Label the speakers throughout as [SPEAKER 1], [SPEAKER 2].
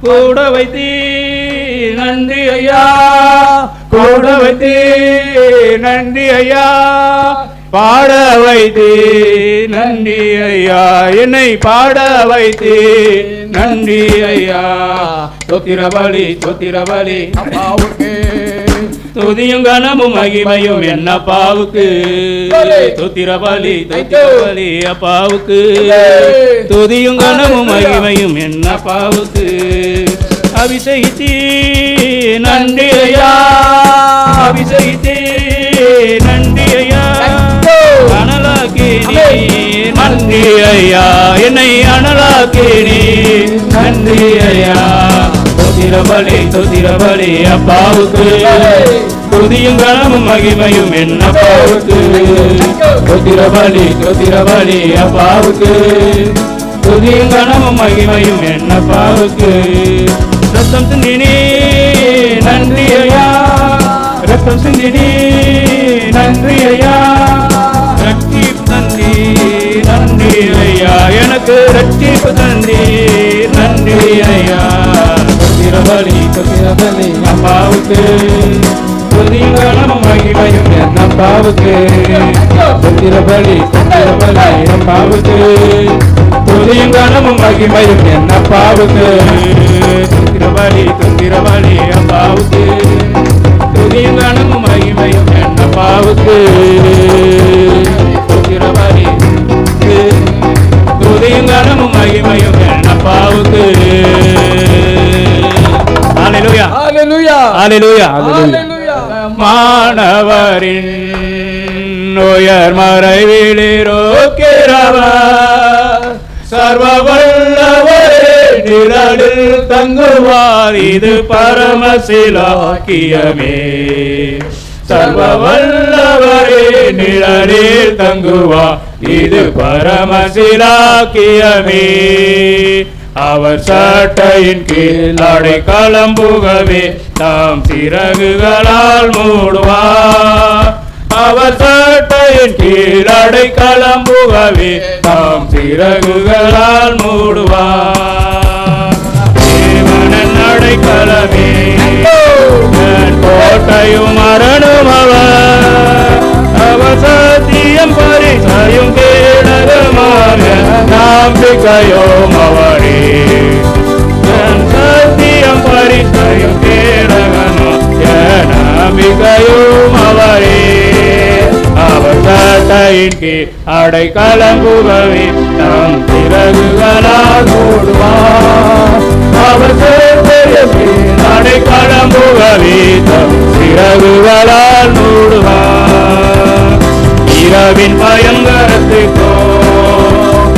[SPEAKER 1] கூட வைத்தி நன்றி ஐயா. கூட வைத்தி நன்றி ஐயா. பாட வைத்தி நன்றி ஐயா. என்னை பாட வைத்தி நன்றி ஐயா. தொத்திர பலி தொத்திர
[SPEAKER 2] அப்பாவுக்கு
[SPEAKER 1] துதியும் கனமும் மகிமையும் என்ன அப்பாவுக்கு? தொத்திர பலி தொத்திர பலி அப்பாவுக்கு. துதியும் கனமும் மகிமையும் என்ன அப்பாவுக்கு? அபிஷேகித்தீ நன்றி ஐயா அபிஷேகித்தீ நன்றி ஐயா அனலாக்கி நன்றி ஐயா என்னை அனலாக்கி நன்றி ஐயா தொதிர துதிரபலி அப்பாவுக்கு. துதியும் கனமும் மகிமையும் என்ன அப்பாவுக்கு. துதிரபலி துதிரபலி அப்பாவுக்கு. துதியும் கனமும் மகிமையும் என்ன அப்பாவுக்கு. ரத்தம் சிந்தினி நன்றி ஐயா ரத்தம் சிந்தினி நன்றி ஐயா ரட்சிப்பு தந்தி நன்றி ஐயா எனக்கு ரட்சிப்பு தந்தி நன்றி ஐயா திரபலி
[SPEAKER 2] திரபலி
[SPEAKER 1] அப்பாவுக்கு துதிகளும் மகிமையும் என் அப்பாவுக்கு திரபலி திரபலி அப்பாவுக்கு துதிகளும் மகிமையும் என் அப்பாவுக்கு திரபலி திரபலி அப்பாவுக்கு துதிகளும் மகிமையும் என் அப்பாவுக்கு திரபலி துதிகளும் மகிமையும் என் அப்பாவுக்கு மாணவரின் உயர் மறைவிலிருக்கிறவர். சர்வ வல்லவரே நிழலில் தங்குவார். இது பரமசிலாக்கியமே. சர்வ வல்லவரே நிழலில் தங்குவார். இது பரமசிலாக்கியமே. அவர் சட்டையின் கீழ் அடை களம்புகவே தாம் சிறகுகளால் மூடுவார். அவர் சட்டையின் கீழ் அடை களம்புகவே தாம் சிறகுகளால் மூடுவார். தேவனன் அடைக்கலமே கோட்டையும் மரணம் அவர். அவர் சத்தியம் பரிசையும் கேடகமாக நாம் பிக்கையோ சட்டையின் கீழ் அடைக்கலம் புகவே தம் சிறகுகளால் மூடுவார் அவர் சட்டையின் கீழ் தம் சிறகுகளால் மூடுவார் இரவின் பயங்கரத்துக்கோ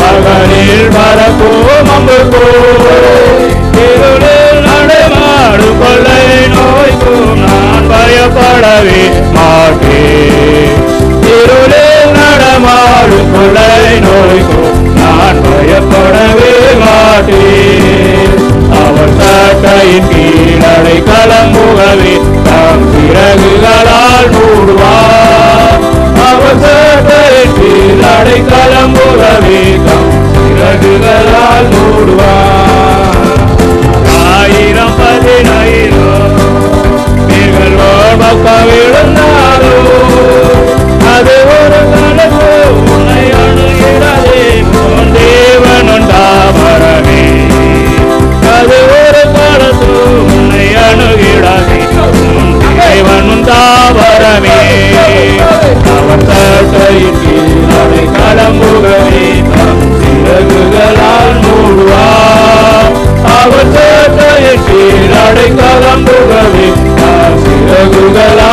[SPEAKER 1] பகலில் பறப்போம் அம்புக்கோ இருளில் நடமாடு கொள்ளை நோய்க்கும் நான் பயப்படவே மாட்டேன். இருளில் நடமாடு கொள்ளை நோய்க்கும் நான் பயப்படவே மாட்டேன் அவர் சட்டையின் கீழடை களம்புகவே நாம் பிறகுகளால் மூடுவார் அவர் சாட்டையின் கீழடை களம்புகவே தாம் தம்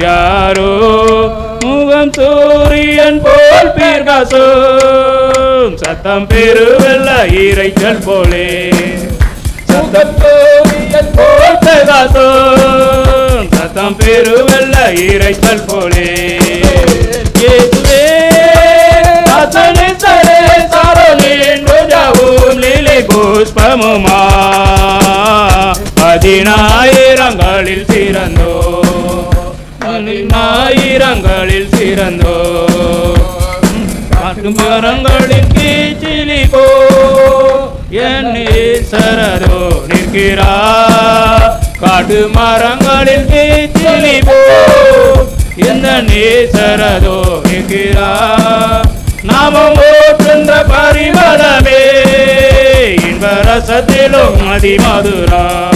[SPEAKER 1] யாரோ முகம் சூரியன் போல் பிரகாசம். சத்தம் பெருவெல்ல இறைச்சல் போலே. சத்தம்
[SPEAKER 2] சூரியன்
[SPEAKER 1] போல் பிரகாசம். சத்தம் பெருவெல்ல இறைச்சல் போலே. இயேசுவே அத்தனை சரே சாரோனின் ரோஜாவும் லீலை புஷ்பமுமா. பதினாயிரங்களில் பிறந்தோ பதினாயிரங்களில் சிறந்தோ. காட்டு மரங்களின் கீச்சிலி போ. என் சரதோ நிற்கிறா. காட்டு மரங்களில் கீச்சிலி போ. எந்த நேசரதோ நிற்கிறா. நாமம் ஓற்றுன்ற பரிமளமே. இன்பரசத்திலும் அதிமதுரா.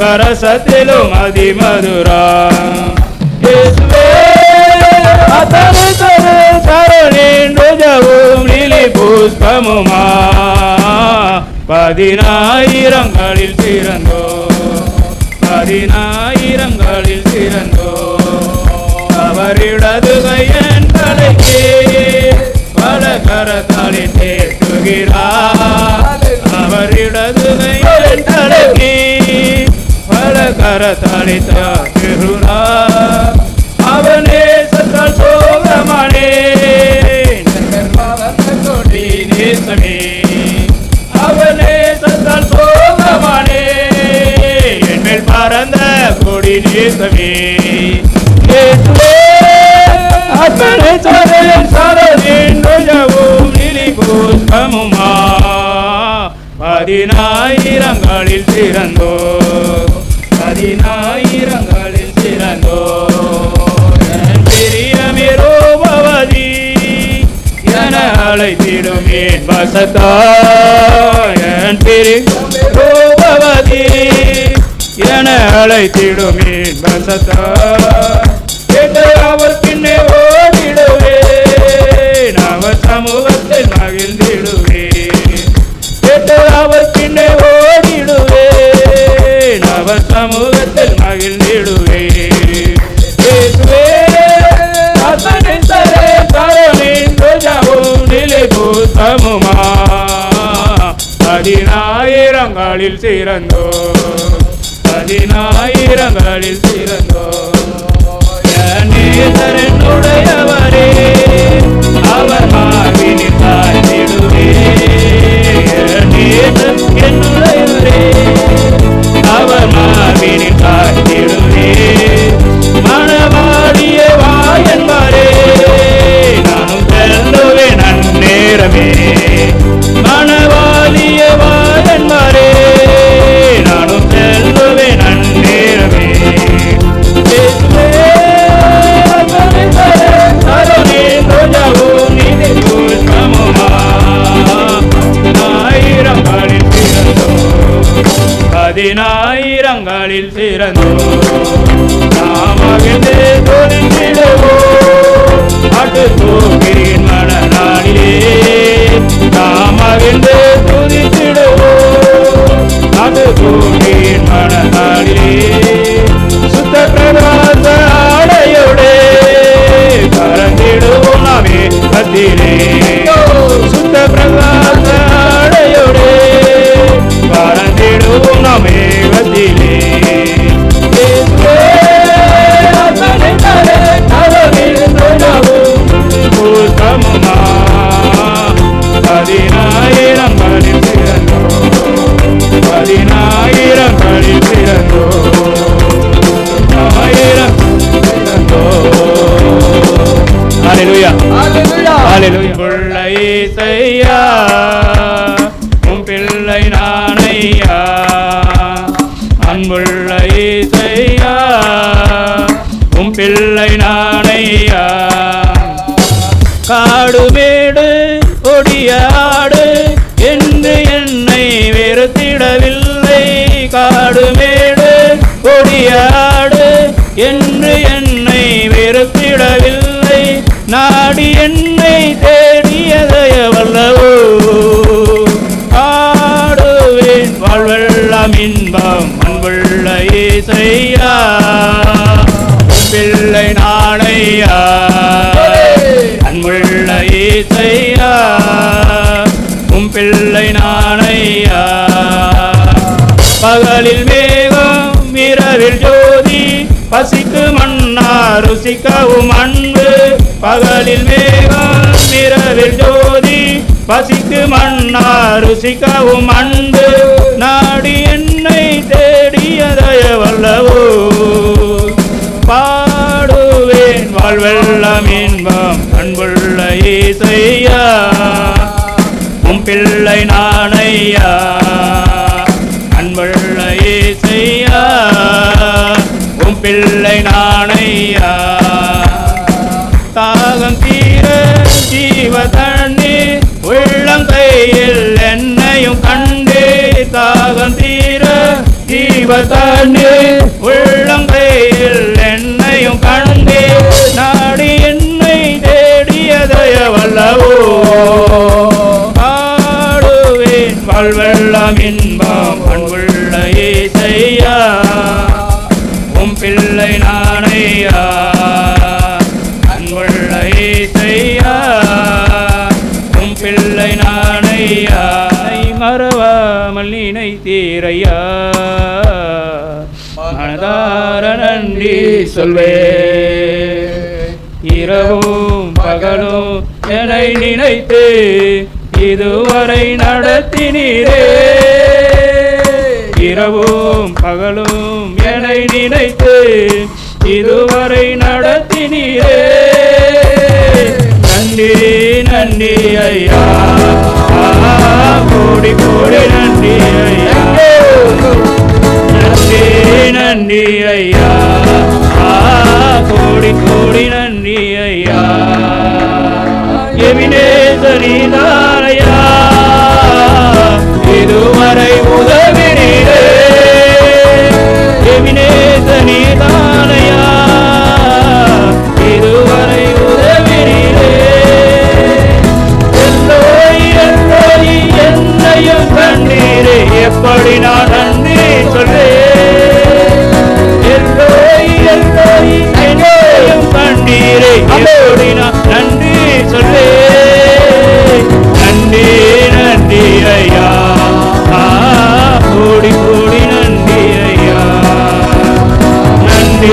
[SPEAKER 1] மரசத்திலும் அதி மதுரா அத்தனை தரு சரணின் ரோஜவும் லிலி புஷ்பமுமா. பதினாயிரங்களில் சிறந்தோ பதினாயிரங்களில் சிறந்தோ அவரிடது கையன் தலைக்கு பல கரத்தாலில் தேற்றுகிறார். அவரிடது கையன் தலைக்கே கரதளித்த திருநா. அவனே சத்தால் சோகமானே. கொடி நேசமே அவனே சத்தால் சோகமானே. என்மேல் பறந்த கொடி நேசமே. அத்தனை சரண் சரணின் பதினாயிரங்களில் சிறந்தோ பதினாயிரங்களில் சிறந்தோ என் என அழைத்திடும் என் வசத்தா என் பிரிய என அழைத்திடும் என் வசத்தா அவர் பின்னே ஓடிடுவேன் அவர் சமூகத்தை மகிழ்ந்திடுவேன் அவர் பின்னே ஓடிடுவேன் அவர் சமூக பதினாயிரங்களில் சிறந்தோ பதினாயிரங்களில் சிறந்தோ பதினாயிரங்களில் சிறந்தோ நாம் மகிழ்ந்து துணிந்திடுவோம் அட்டு தூக்கின் மனநாளிலே நாம் மகிழ்ந்து துதித்திடுவோம் அட்டு தூக்கின் மனநாளிலே சுத்த பிரகாச ஆடையோடே. பறந்திடுவோம் நாமே கத்திலே. சுத்த பிரகாச பறந்திடுவோம் என்னை என்னை தேடியதையவல்லவோ ஆடுவேன் வாழ்வெல்லாம் இன்பம் அன்புள்ள அன்புள்ள இசையா பிள்ளை நாளையா. அன்புள்ள இசையா உம் பிள்ளை நாளையா. பகலில் மேகம் இரவில் ஜோதி பசிக்கு மன்னா ருசிக்கவும் அன்பு. பகலில் மேகம் இரவில் ஜோதி பசிக்கு மன்னா ருசிக்கவும் அன்பு. நாடி என்னை தேடியதய வல்லவோ. பாடுவேன் வாழ்வெல்லாம் இன்பம் அன்புள்ள ஈசையா. உம் பிள்ளை நானையா ஜீவ தண்ணீர் உள்ளங்கையில் என்னையும் கண்டு நாடி என்னை தேடியதய வல்லவோ ஆடுவேன் வாழ்வெல்லாம் இன்பம் நன்றி சொல்வே. இரவும் பகலும் என்னை நினைத்து இதுவரை நடத்தினீரே. இரவும் பகலும் என்னை நினைத்து இதுவரை நடத்தினீரே. நன்றி நன்றி ஐயா. கோடி கோடி நன்றி ஐயா. நன்றி நன்றி ஐயா. கோடி கோடி நன்றி ஐயா எவினேசரிதாரையா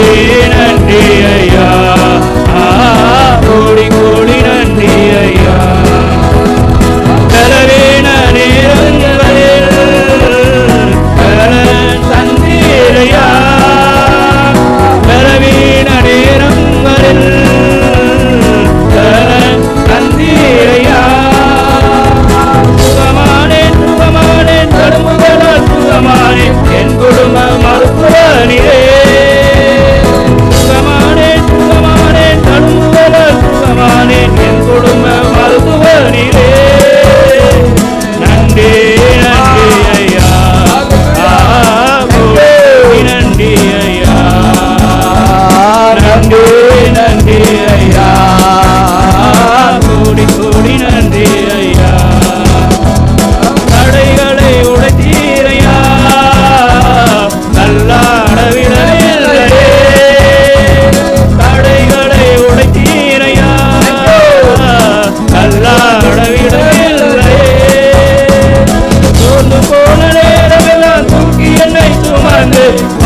[SPEAKER 1] நன்றி நன்றி ஐயா ஆ, கோடி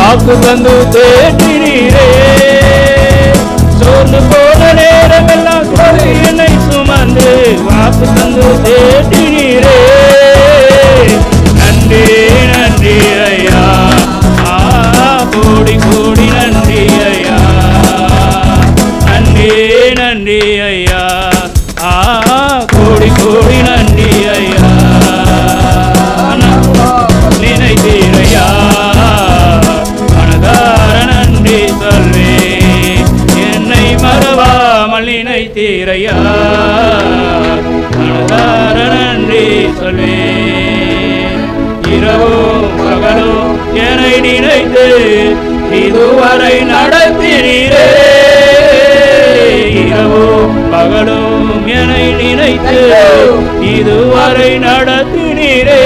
[SPEAKER 1] சுமந்து தந்து தேற்றினீரே. சோர்ந்து போன நேரமெல்லாம் என்னை சுமந்து வாக்கு தந்து தேற்றினீரே. இறையா. மனதார நன்றி சொல்வேன். இரவும் பகலும் என்னை நினைத்து இதுவரை நடத்தினீரே. இரவும் பகலும் என்னை நினைத்து இதுவரை நடத்தினீரே.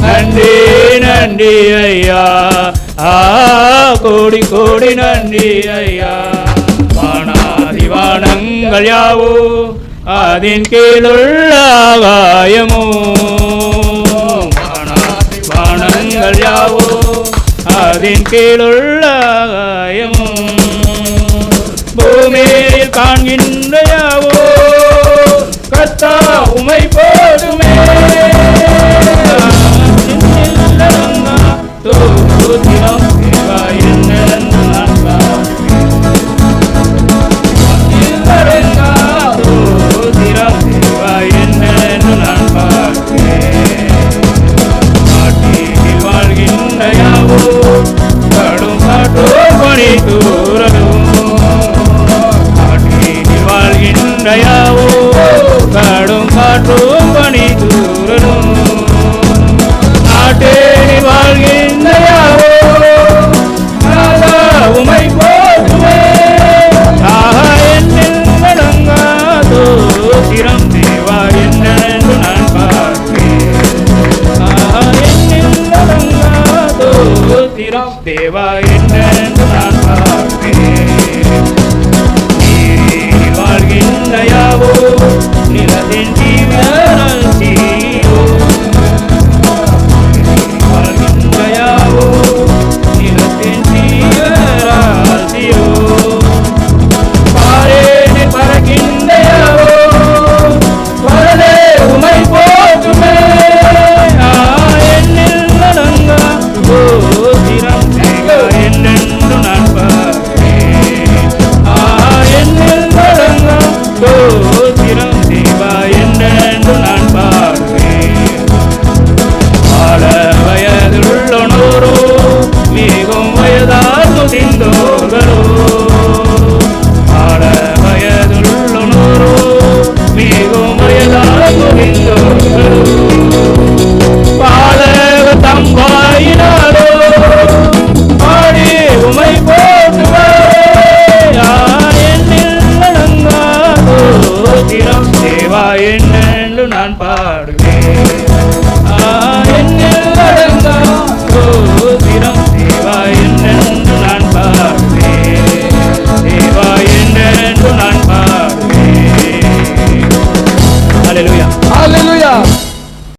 [SPEAKER 1] நன்றி நன்றி ஐயா. ஆ கோடி கோடி நன்றி ஐயா. வானங்கள் யாவோ அதன் கீழுள்ள ஆகாயமோ. வானங்கள் யாவோ அதன் கீழுள்ள ஆகாயமோ. பூமியில் காண்கின்ற யாவோ கத்தா உமைப்போ কাড়ুম ঘটু